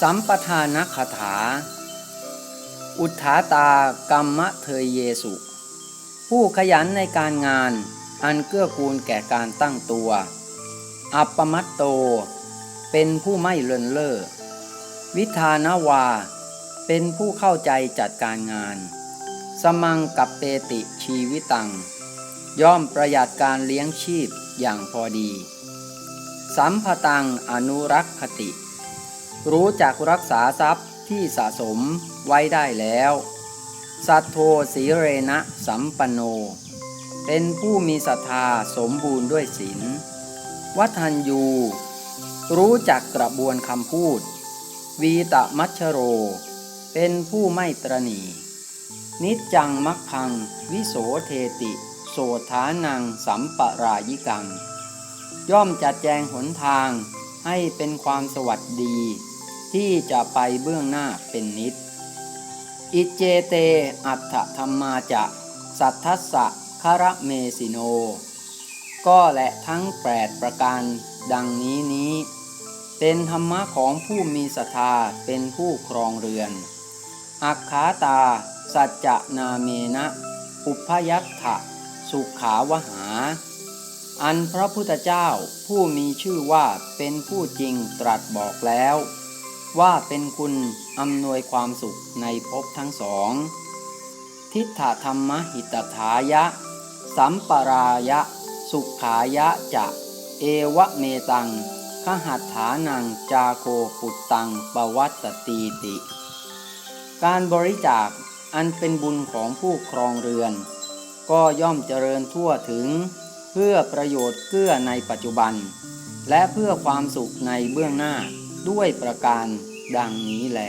สัมปทานคาถา อุทธาตากรรมะเทยเยสุ ผู้ขยันในการงานอันเกื้อกูลแก่การตั้งตัว อัปปมัตโต เป็นผู้ไม่เลินเล่อ วิธานาวา เป็นผู้เข้าใจจัดการงาน สมังกับเปติชีวิตัง ย่อมประหยัดการเลี้ยงชีพอย่างพอดี สัมภตังอนุรักขติ รู้จักรักษาทรัพย์ที่สะสมไว้ได้แล้ว สัทโทสีเรนะสัมปันโน เป็นผู้มีศรัทธาสมบูรณ์ด้วยศีล วัฒนยู รู้จักกระบวนคำพูด วีตะมัชโร เป็นผู้ไม่ตรณี นิจจังมักคัง วิโสเทติ โสธานังสัมปรายิกัง ย่อมจัดแจงหนทางให้เป็นความสวัสดี ที่จะไปเบื้องหน้าเป็นนิด อิเจเตอัตถธรรมาจะสัทธัสสะคารเมสิโน ก็และทั้งแปดประการดังนี้นี้ เป็นธรรมะของผู้มีศรัทธาเป็นผู้ครองเรือน อักขาตา สัจจนาเมนะ อุพยัตถะสุขาวหา อันพระพุทธเจ้าผู้มีชื่อว่าเป็นผู้จริงตรัสบอกแล้ว ว่าเป็นคุณอำนวยความสุขในภพทั้งสอง ทิฏฐธรรมหิตถายะ สัมปรายะ สุขายะจะ เอวะเมตังขหัตถานังจาโคปุตตังปวัตตีติ การบริจาคอันเป็นบุญของผู้ครองเรือน ก็ย่อมเจริญทั่วถึง เพื่อประโยชน์เกื้อในปัจจุบัน และเพื่อความสุขในเบื้องหน้า ด้วยประการดังนี้แล